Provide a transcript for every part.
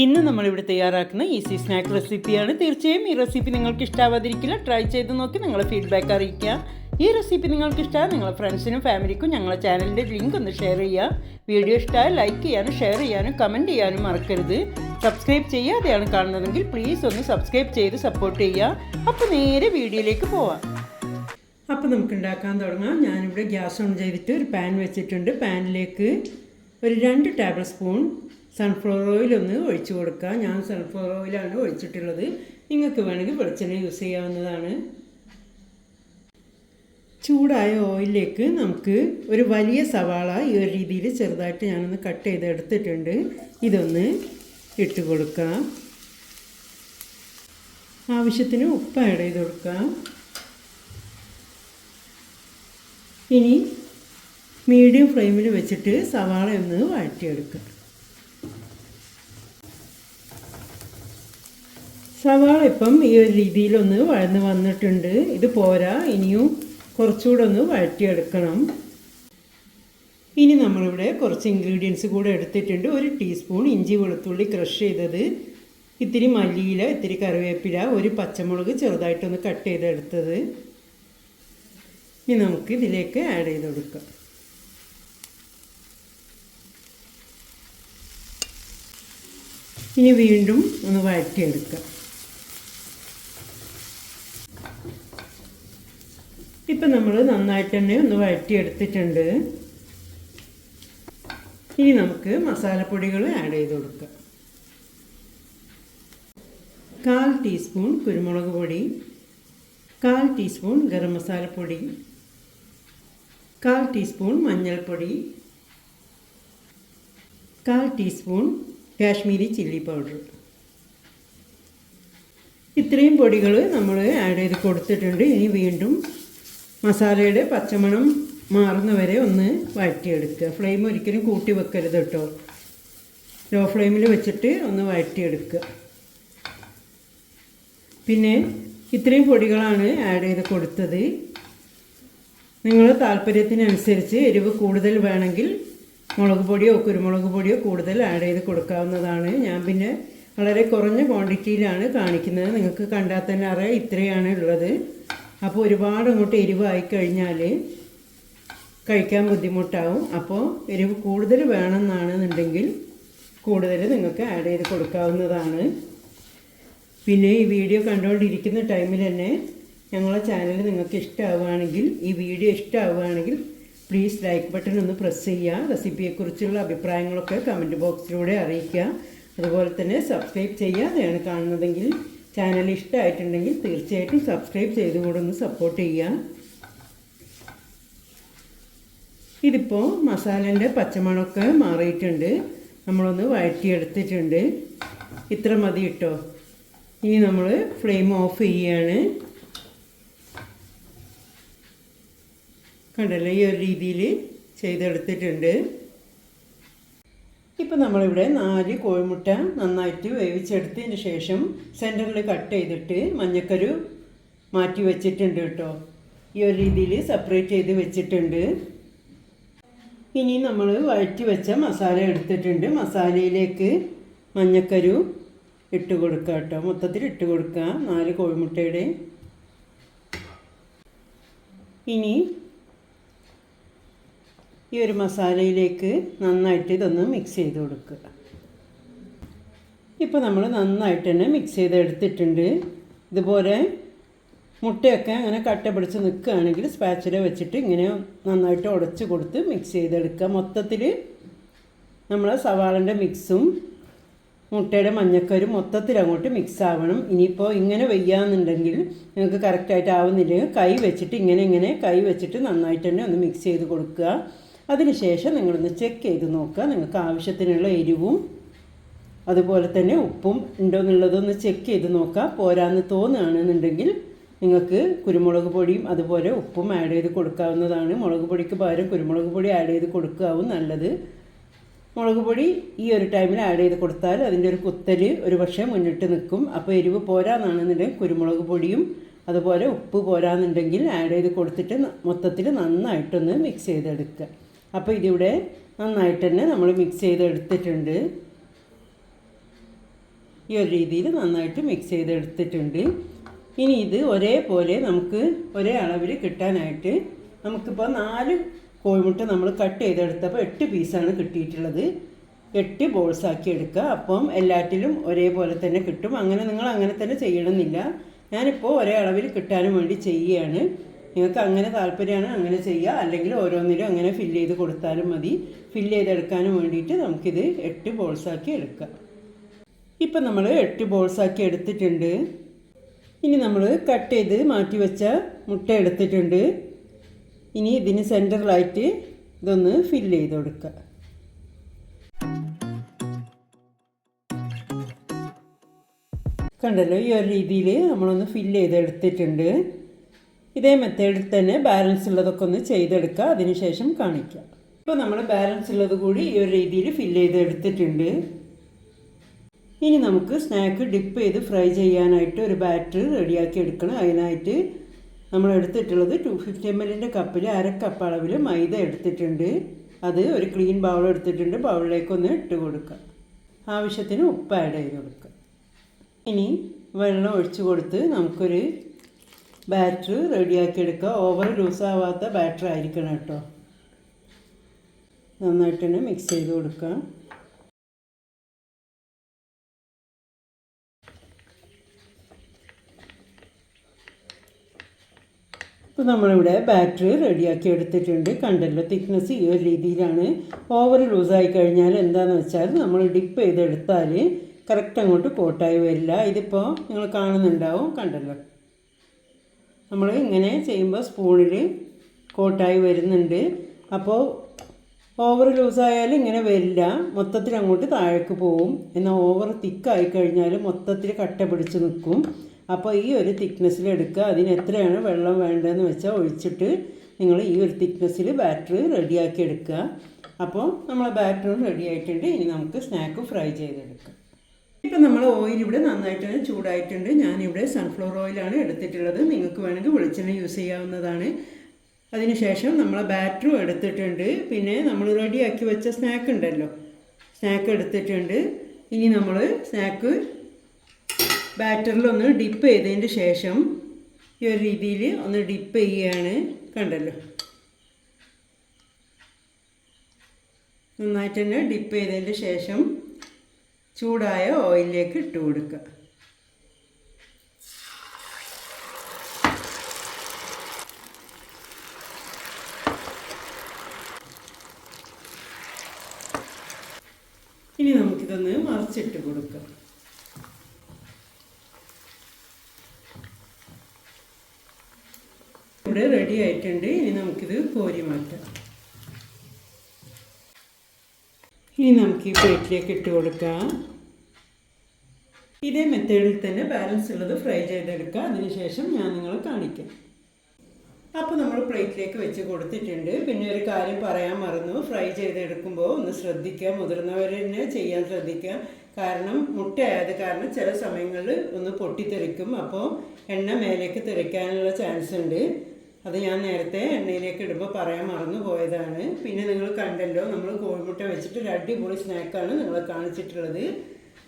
ഇന്ന് നമ്മളിവിടെ തയ്യാറാക്കുന്ന ഈസി സ്നാക്ക് റെസിപ്പിയാണ്. തീർച്ചയായും ഈ റെസിപ്പി നിങ്ങൾക്ക് ഇഷ്ടാവാതിരിക്കില്ല. ട്രൈ ചെയ്ത് നോക്കി നിങ്ങളെ ഫീഡ്ബാക്ക് അറിയിക്കുക ഈ റെസിപ്പി നിങ്ങൾക്ക് ഇഷ്ടമായ നിങ്ങളെ ഫ്രണ്ട്സിനും ഫാമിലിക്കും ഞങ്ങളെ ചാനലിന്റെ ലിങ്ക് ഒന്ന് ഷെയർ ചെയ്യുക വീഡിയോ ഇഷ്ടമായ ലൈക്ക് ചെയ്യാനും ഷെയർ ചെയ്യാനും കമന്റ് ചെയ്യാനും മറക്കരുത്. സബ്സ്ക്രൈബ് ചെയ്യാതെയാണ് കാണുന്നതെങ്കിൽ പ്ലീസ് ഒന്ന് സബ്സ്ക്രൈബ് ചെയ്ത് സപ്പോർട്ട് ചെയ്യുക അപ്പോൾ നേരെ വീഡിയോയിലേക്ക് പോവാം. അപ്പോൾ നമുക്ക് ഉണ്ടാക്കാൻ തുടങ്ങാം. ഞാനിവിടെ ഗ്യാസ് ഓൺ ചെയ്തിട്ട് ഒരു പാൻ വെച്ചിട്ടുണ്ട്. പാനിലേക്ക് ഒരു രണ്ട് ടേബിൾ സ്പൂൺ സൺഫ്ലവർ ഓയിൽ ഒന്ന് ഒഴിച്ചു കൊടുക്കുക ഞാൻ സൺഫ്ലവർ ഓയിലാണ് ഒഴിച്ചിട്ടുള്ളത്. നിങ്ങൾക്ക് വേണമെങ്കിൽ വെളിച്ചെണ്ണ യൂസ് ചെയ്യാവുന്നതാണ്. ചൂടായ ഓയിലിലേക്ക് നമുക്ക് ഒരു വലിയ സവാള ഈ ഒരു രീതിയിൽ ചെറുതായിട്ട് ഞാനൊന്ന് കട്ട് ചെയ്ത് എടുത്തിട്ടുണ്ട്. ഇതൊന്ന് ഇട്ട് കൊടുക്കാം. ആവശ്യത്തിന് ഉപ്പ് ആഡ് ചെയ്ത് കൊടുക്കാം. ഇനി മീഡിയം ഫ്ലെയിമിൽ വെച്ചിട്ട് സവാള ഒന്ന് വഴറ്റിയെടുക്കുക സവാള ഇപ്പം ഈ ഒരു രീതിയിലൊന്ന് വഴന്ന് വന്നിട്ടുണ്ട്. ഇത് പോരാ. ഇനിയും കുറച്ചുകൂടെ ഒന്ന് വഴറ്റിയെടുക്കണം. ഇനി നമ്മളിവിടെ കുറച്ച് ഇൻഗ്രീഡിയൻസ് കൂടെ എടുത്തിട്ടുണ്ട്. ഒരു ടീസ്പൂൺ ഇഞ്ചി വെളുത്തുള്ളി ക്രഷ് ചെയ്തത്. ഇത്തിരി മല്ലിയില ഇത്തിരി കറിവേപ്പില ഒരു പച്ചമുളക് ചെറുതായിട്ടൊന്ന് കട്ട് ചെയ്തെടുത്തത്. ഇനി നമുക്ക് ഇതിലേക്ക് ആഡ് ചെയ്ത് കൊടുക്കാം. ഇനി വീണ്ടും ഒന്ന് വഴറ്റിയെടുക്കാം. ഇപ്പം നമ്മൾ നന്നായിട്ട് തന്നെ ഒന്ന് വഴറ്റിയെടുത്തിട്ടുണ്ട്. ഇനി നമുക്ക് മസാലപ്പൊടികൾ ആഡ് ചെയ്ത് കൊടുക്കാം. കാൽ ടീസ്പൂൺ കുരുമുളക് പൊടി കാൽ ടീസ്പൂൺ ഗരം മസാലപ്പൊടി കാൽ ടീസ്പൂൺ മഞ്ഞൾപ്പൊടി കാൽ ടീസ്പൂൺ കാശ്മീരി ചില്ലി പൗഡർ. ഇത്രയും പൊടികൾ നമ്മൾ ആഡ് ചെയ്ത് കൊടുത്തിട്ടുണ്ട്. ഇനി വീണ്ടും മസാലയുടെ പച്ചമണം മാറുന്ന വരെ ഒന്ന് വഴറ്റിയെടുക്കുക. ഫ്ലെയിം ഒരിക്കലും കൂട്ടി വെക്കരുത് കേട്ടോ ലോ ഫ്ലെയിമിൽ വെച്ചിട്ട് ഒന്ന് വഴറ്റിയെടുക്കുക. പിന്നെ ഇത്രയും പൊടികളാണ് ആഡ് ചെയ്ത് കൊടുത്തത്. നിങ്ങൾ താല്പര്യത്തിനനുസരിച്ച് എരിവ് കൂടുതൽ വേണമെങ്കിൽ മുളക് പൊടിയോ കുരുമുളക് പൊടിയോ കൂടുതൽ ആഡ് ചെയ്ത് കൊടുക്കാവുന്നതാണ്. ഞാൻ പിന്നെ വളരെ കുറഞ്ഞ ക്വാണ്ടിറ്റിയിലാണ് കാണിക്കുന്നത്. നിങ്ങൾക്ക് കണ്ടാൽ തന്നെ അറിയാം ഇത്രയാണ് ഉള്ളത്. അപ്പോൾ ഒരുപാട് അങ്ങോട്ട് എരിവായി കഴിഞ്ഞാൽ കഴിക്കാൻ ബുദ്ധിമുട്ടാവും. അപ്പോൾ എരിവ് കൂടുതൽ വേണമെന്നാണെന്നുണ്ടെങ്കിൽ കൂടുതൽ നിങ്ങൾക്ക് ആഡ് ചെയ്ത് കൊടുക്കാവുന്നതാണ്. പിന്നെ ഈ വീഡിയോ കണ്ടുകൊണ്ടിരിക്കുന്ന ടൈമിൽ തന്നെ ഞങ്ങളെ ചാനൽ നിങ്ങൾക്ക് ഇഷ്ടമാവുകയാണെങ്കിൽ ഈ വീഡിയോ ഇഷ്ടമാവുകയാണെങ്കിൽ പ്ലീസ് ലൈക്ക് ബട്ടൺ ഒന്ന് പ്രസ് ചെയ്യുക. റെസിപ്പിയെക്കുറിച്ചുള്ള അഭിപ്രായങ്ങളൊക്കെ കമന്റ് ബോക്സിലൂടെ അറിയിക്കുക. അതുപോലെ തന്നെ സബ്സ്ക്രൈബ് ചെയ്യുക അതാണ് കാണുന്നതെങ്കിൽ ചാനൽ ഇഷ്ടമായിട്ടുണ്ടെങ്കിൽ തീർച്ചയായിട്ടും സബ്സ്ക്രൈബ് ചെയ്തുകൂടെ ഒന്ന് സപ്പോർട്ട് ചെയ്യുക ഇതിപ്പോൾ മസാലന്റെ പച്ചമണമൊക്കെ മാറിയിട്ടുണ്ട്. നമ്മളൊന്ന് വഴറ്റിയെടുത്തിട്ടുണ്ട്. ഇത്ര മതി കേട്ടോ. ഇനി നമ്മൾ ഫ്ലെയിം ഓഫ് ചെയ്യുകയാണ് കണ്ടല്ലോ? ഈ ഒരു രീതിയിൽ ചെയ്തെടുത്തിട്ടുണ്ട്. ഇപ്പം നമ്മളിവിടെ നാല് കോഴിമുട്ട നന്നായിട്ട് വേവിച്ചെടുത്തതിന് ശേഷം സെന്ററിൽ കട്ട് ചെയ്തിട്ട് മഞ്ഞക്കരു മാറ്റി വെച്ചിട്ടുണ്ട് കേട്ടോ. ഈ ഒരു രീതിയിൽ സെപ്പറേറ്റ് ചെയ്ത് വെച്ചിട്ടുണ്ട്. ഇനി നമ്മൾ വഴറ്റി വെച്ച മസാല എടുത്തിട്ടുണ്ട്. മസാലയിലേക്ക് മഞ്ഞക്കരു ഇട്ട് കൊടുക്കുക കേട്ടോ. മൊത്തത്തിൽ ഇട്ട് കൊടുക്കുക നാല് കോഴിമുട്ടയുടെ. ഇനി ഈ ഒരു മസാലയിലേക്ക് നന്നായിട്ട് ഇതൊന്ന് മിക്സ് ചെയ്ത് കൊടുക്കുക. ഇപ്പോൾ നമ്മൾ നന്നായിട്ട് തന്നെ മിക്സ് ചെയ്ത് എടുത്തിട്ടുണ്ട്. ഇതുപോലെ മുട്ടയൊക്കെ അങ്ങനെ കട്ട പിടിച്ച് നിൽക്കുകയാണെങ്കിൽ സ്പാച്ചില വെച്ചിട്ട് ഇങ്ങനെ നന്നായിട്ട് ഉടച്ച് കൊടുത്ത് മിക്സ് ചെയ്തെടുക്കുക. മൊത്തത്തിൽ നമ്മൾ സവാളന്റെ മിക്സും മുട്ടയുടെ മഞ്ഞക്കരും മൊത്തത്തിൽ അങ്ങോട്ട് മിക്സ് ആവണം. ഇനിയിപ്പോൾ ഇങ്ങനെ വെയ്യാന്നുണ്ടെങ്കിൽ നിങ്ങൾക്ക് കറക്റ്റായിട്ട് ആവുന്നില്ലെങ്കിൽ കൈ വെച്ചിട്ട് ഇങ്ങനെ ഇങ്ങനെ കൈ വെച്ചിട്ട് നന്നായിട്ട് തന്നെ ഒന്ന് മിക്സ് ചെയ്ത് കൊടുക്കുക. അതിനുശേഷം നിങ്ങളൊന്ന് ചെക്ക് ചെയ്ത് നോക്കുക. നിങ്ങൾക്ക് ആവശ്യത്തിനുള്ള എരിവും അതുപോലെ തന്നെ ഉപ്പും ഉണ്ടോ എന്നുള്ളതൊന്ന് ചെക്ക് ചെയ്ത് നോക്കുക. പോരാന്ന് തോന്നുകയാണെന്നുണ്ടെങ്കിൽ നിങ്ങൾക്ക് കുരുമുളക് പൊടിയും അതുപോലെ ഉപ്പും ആഡ് ചെയ്ത് കൊടുക്കാവുന്നതാണ്. മുളക് പൊടിക്ക് പകരം കുരുമുളക് പൊടി ആഡ് ചെയ്ത് കൊടുക്കാവും നല്ലത്. മുളക് പൊടി ഈ ഒരു ടൈമിൽ ആഡ് ചെയ്ത് കൊടുത്താൽ അതിന്റെ ഒരു കുത്തൽ ഒരു പക്ഷേ മുന്നിട്ട് നിൽക്കും. അപ്പോൾ എരിവ് പോരാന്നാണെന്നുണ്ടെങ്കിൽ കുരുമുളക് പൊടിയും അതുപോലെ ഉപ്പ് പോരാന്നുണ്ടെങ്കിൽ ആഡ് ചെയ്ത് കൊടുത്തിട്ട് മൊത്തത്തിൽ നന്നായിട്ടൊന്ന് മിക്സ് ചെയ്തെടുക്കുക. അപ്പോൾ ഇതിവിടെ നന്നായിട്ട് തന്നെ നമ്മൾ മിക്സ് ചെയ്തെടുത്തിട്ടുണ്ട്. ഈ ഒരു രീതിയിൽ നന്നായിട്ട് മിക്സ് ചെയ്തെടുത്തിട്ടുണ്ട്. ഇനി ഇത് ഒരേപോലെ നമുക്ക് ഒരേ അളവിൽ കിട്ടാനായിട്ട് നമുക്കിപ്പോൾ നാല് കോഴിമുട്ട നമ്മൾ കട്ട് ചെയ്തെടുത്തപ്പോൾ എട്ട് പീസാണ് കിട്ടിയിട്ടുള്ളത്. എട്ട് ബോൾസ് ആക്കി എടുക്കുക. അപ്പം എല്ലാറ്റിലും ഒരേപോലെ തന്നെ കിട്ടും. അങ്ങനെ നിങ്ങൾ അങ്ങനെ തന്നെ ചെയ്യണമെന്നില്ല. ഞാനിപ്പോൾ ഒരേ അളവിൽ കിട്ടാനും വേണ്ടി ചെയ്യുകയാണ്. നിങ്ങൾക്ക് അങ്ങനെ താല്പര്യമാണ് അങ്ങനെ ചെയ്യുക അല്ലെങ്കിൽ ഓരോന്നിലും അങ്ങനെ ഫില്ല് ചെയ്ത് കൊടുത്താലും മതി. ഫില്ല് ചെയ്തെടുക്കാനും വേണ്ടിയിട്ട് നമുക്കിത് എട്ട് ബോൾസ് ആക്കി എടുക്കാം. ഇപ്പം നമ്മൾ എട്ട് ബോൾസ് ആക്കി എടുത്തിട്ടുണ്ട്. ഇനി നമ്മൾ കട്ട് ചെയ്ത് മാറ്റി വെച്ച മുട്ട എടുത്തിട്ടുണ്ട്. ഇനി ഇതിന് സെന്ററിലായിട്ട് ഇതൊന്ന് ഫില്ല് ചെയ്ത് കൊടുക്കുക കണ്ടല്ലോ ഈ ഒരു രീതിയിൽ നമ്മളൊന്ന് ഫില്ല് ചെയ്തെടുത്തിട്ടുണ്ട്. ഇതേ മെത്തേഡിൽ തന്നെ ബാലൻസ് ഉള്ളതൊക്കെ ഒന്ന് ചെയ്തെടുക്കുക. അതിനുശേഷം കാണിക്കാം. ഇപ്പോൾ നമ്മൾ ബാലൻസ് ഉള്ളത് കൂടി ഈ ഒരു രീതിയിൽ ഫില്ല് ചെയ്തെടുത്തിട്ടുണ്ട്. ഇനി നമുക്ക് സ്നാക്ക് ഡിപ്പ് ചെയ്ത് ഫ്രൈ ചെയ്യാനായിട്ട് ഒരു ബാറ്റർ റെഡിയാക്കി എടുക്കണം. അതിനായിട്ട് നമ്മൾ എടുത്തിട്ടുള്ളത് ടു ഫിഫ്റ്റി എം എല്ലിന്റെ കപ്പിൽ അര കപ്പ് അളവിൽ മൈദ എടുത്തിട്ടുണ്ട്. അത് ഒരു ക്ലീൻ ബൗൾ എടുത്തിട്ടുണ്ട്. ബൗളിലേക്ക് ഒന്ന് ഇട്ട് കൊടുക്കുക. ആവശ്യത്തിന് ഉപ്പ് ആഡ് ചെയ്ത് കൊടുക്കുക. ഇനി വെള്ളം ഒഴിച്ചു കൊടുത്ത് നമുക്കൊരു ബാറ്റർ റെഡിയാക്കി എടുക്കുക. ഓവർ ലൂസാവാത്ത ബാറ്റർ ആയിരിക്കണം കേട്ടോ. നന്നായിട്ട് തന്നെ മിക്സ് ചെയ്ത് കൊടുക്കുക. ഇപ്പോൾ നമ്മളിവിടെ ബാറ്ററി റെഡിയാക്കി എടുത്തിട്ടുണ്ട്. കണ്ടല്ലോ തിക്നെസ് ഈ ഒരു രീതിയിലാണ്. ഓവർ ലൂസായി കഴിഞ്ഞാൽ എന്താണെന്ന് വെച്ചാൽ നമ്മൾ ഡിപ്പ് ചെയ്തെടുത്താൽ കറക്റ്റ് അങ്ങോട്ട് കോട്ടായി വരില്ല. ഇതിപ്പോൾ നിങ്ങൾ കാണുന്നുണ്ടാവും. കണ്ടല്ലോ. നമ്മൾ ഇങ്ങനെ ചെയ്യുമ്പോൾ സ്പൂണിൽ കോട്ടായി വരുന്നുണ്ട്. അപ്പോൾ ഓവർ ലൂസായാൽ ഇങ്ങനെ വരില്ല. മൊത്തത്തിൽ അങ്ങോട്ട് താഴേക്ക് പോവും. എന്നാൽ ഓവർ തിക്കായി കഴിഞ്ഞാൽ മൊത്തത്തിൽ കട്ട പിടിച്ച് നിൽക്കും അപ്പോൾ ഈ ഒരു തിക്നെസ്സിൽ എടുക്കുക. അതിന് എത്രയാണ് വെള്ളം വേണ്ടതെന്ന് വെച്ചാൽ ഒഴിച്ചിട്ട് നിങ്ങൾ ഈ ഒരു തിക്നെസ്സിൽ ബാറ്ററി റെഡിയാക്കി എടുക്കുക. അപ്പോൾ നമ്മളെ ബാറ്ററും റെഡി ആയിട്ടുണ്ട്. ഇനി നമുക്ക് സ്നാക്ക് ഫ്രൈ ചെയ്തെടുക്കാം. ഇപ്പം നമ്മൾ ഓയിൽ ഇവിടെ നന്നായിട്ട് ചൂടായിട്ടുണ്ട്. ഞാനിവിടെ സൺഫ്ലവർ ഓയിലാണ് എടുത്തിട്ടുള്ളത്. നിങ്ങൾക്ക് വേണമെങ്കിൽ വെളിച്ചെണ്ണ യൂസ് ചെയ്യാവുന്നതാണ്. അതിനുശേഷം നമ്മൾ ബാറ്ററും എടുത്തിട്ടുണ്ട്. പിന്നെ നമ്മൾ റെഡിയാക്കി വെച്ച സ്നാക്ക് ഉണ്ടല്ലോ. സ്നാക്ക് എടുത്തിട്ടുണ്ട്. ഇനി നമ്മൾ സ്നാക്ക് ബാറ്ററിലൊന്ന് ഡിപ്പ് ചെയ്തതിന് ശേഷം ഈ ഒരു രീതിയിൽ ഒന്ന് ഡിപ്പ് ചെയ്യുകയാണ് കണ്ടല്ലോ. നന്നായിട്ട് തന്നെ ഡിപ്പ് ചെയ്തതിന്റെ ശേഷം ചൂടായ ഓയിലിലേക്ക് ഇട്ട് കൊടുക്കുക. ഇനി നമുക്കിതൊന്ന് മറിച്ചിട്ട് കൊടുക്കാം. ഇവിടെ റെഡി ആയിട്ടുണ്ട്. ഇനി നമുക്കിത് കോരി മാറ്റാം. ഇനി നമുക്ക് ഈ പ്ലേറ്റിലേക്ക് ഇട്ട് കൊടുക്കാം. ഇതേ മെത്തേഡിൽ തന്നെ ബാലൻസ് ഉള്ളത് ഫ്രൈ ചെയ്തെടുക്കുക അതിനുശേഷം ഞാൻ നിങ്ങളെ കാണിക്കാം. അപ്പോൾ നമ്മൾ പ്ലേറ്റിലേക്ക് വെച്ച് കൊടുത്തിട്ടുണ്ട്. പിന്നെ ഒരു കാര്യം പറയാൻ മറന്നു. ഫ്രൈ ചെയ്തെടുക്കുമ്പോൾ ഒന്ന് ശ്രദ്ധിക്കുക. മുതിർന്നവർ തന്നെ ചെയ്യാൻ ശ്രദ്ധിക്കുക. കാരണം മുട്ടയായത് കാരണം ചില സമയങ്ങളിൽ ഒന്ന് പൊട്ടിത്തെറിക്കും. അപ്പോൾ എണ്ണ മേലേക്ക് തെറിക്കാനുള്ള ചാൻസ് ഉണ്ട്. അത് ഞാൻ നേരത്തെ എണ്ണയിലേക്ക് ഇടുമ്പോൾ പറയാൻ മറന്നു പോയതാണ് പിന്നെ നിങ്ങൾ കണ്ടല്ലോ നമ്മൾ കോഴിമുട്ട വെച്ചിട്ട് ഒരു അടിപൊളി സ്നാക്കാണ് നിങ്ങൾ കാണിച്ചിട്ടുള്ളത്.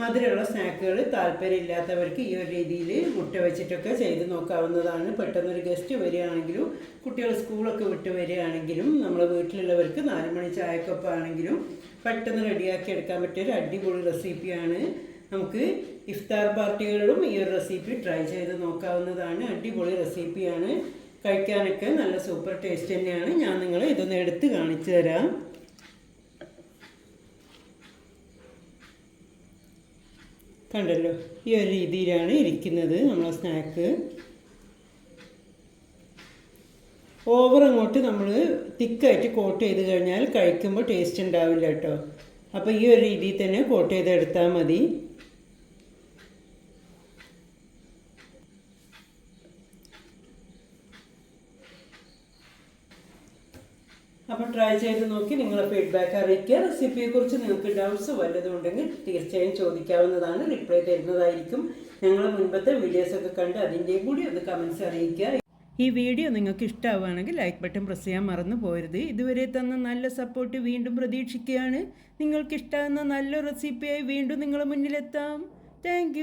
മധുരമുള്ള സ്നാക്കുകൾ താല്പര്യമില്ലാത്തവർക്ക് ഈ ഒരു രീതിയിൽ മുട്ട വെച്ചിട്ടൊക്കെ ചെയ്ത് നോക്കാവുന്നതാണ്. പെട്ടെന്നൊരു ഗസ്റ്റ് വരികയാണെങ്കിലും കുട്ടികൾ സ്കൂളൊക്കെ വിട്ട് വരികയാണെങ്കിലും നമ്മൾ വീട്ടിലുള്ളവർക്ക് നാല് മണി ചായക്കൊപ്പം ആണെങ്കിലും പെട്ടെന്ന് റെഡിയാക്കി എടുക്കാൻ പറ്റിയ ഒരു അടിപൊളി റെസിപ്പിയാണ്. നമുക്ക് ഇഫ്താർ പാർട്ടികളിലും ഈ ഒരു റെസിപ്പി ട്രൈ ചെയ്ത് നോക്കാവുന്നതാണ്. അടിപൊളി റെസിപ്പിയാണ്. കഴിക്കാനൊക്കെ നല്ല സൂപ്പർ ടേസ്റ്റ് തന്നെയാണ്. ഞാൻ നിങ്ങളെ ഇതൊന്ന് എടുത്ത് കാണിച്ചു തരാം. കണ്ടല്ലോ ഈ ഒരു രീതിയിലാണ് ഇരിക്കുന്നത് നമ്മളെ സ്നാക്ക് ഓവർ അങ്ങോട്ട് നമ്മൾ തിക്കായിട്ട് കോട്ട് ചെയ്ത് കഴിഞ്ഞാൽ കഴിക്കുമ്പോൾ ടേസ്റ്റ് ഉണ്ടാവില്ല കേട്ടോ. അപ്പോൾ ഈ ഒരു രീതിയിൽ തന്നെ കോട്ട് ചെയ്തെടുത്താൽ മതി. അപ്പോൾ ട്രൈ ചെയ്ത് നോക്കി നിങ്ങളെ ഫീഡ്ബാക്ക് അറിയിക്കുക റെസിപ്പിയെക്കുറിച്ച് നിങ്ങൾക്ക് ഡൗട്ട്സ് വല്ലതും ഉണ്ടെങ്കിൽ തീർച്ചയായും ചോദിക്കാവുന്നതാണ്. റിപ്ലൈ തരുന്നതായിരിക്കും. ഞങ്ങൾ മുൻപത്തെ വീഡിയോസൊക്കെ കണ്ട് അതിന്റെയും കൂടി ഒന്ന് കമൻസ് അറിയിക്കുക. ഈ വീഡിയോ നിങ്ങൾക്ക് ഇഷ്ടമാവുകയാണെങ്കിൽ ലൈക്ക് ബട്ടൺ പ്രസ് ചെയ്യാൻ മറന്നു പോരുത്. ഇതുവരെ തന്ന നല്ല സപ്പോർട്ട് വീണ്ടും പ്രതീക്ഷിക്കുകയാണ്. നിങ്ങൾക്ക് ഇഷ്ടമാകുന്ന നല്ല റെസിപ്പിയായി വീണ്ടും നിങ്ങളുടെ മുന്നിലെത്താം. താങ്ക്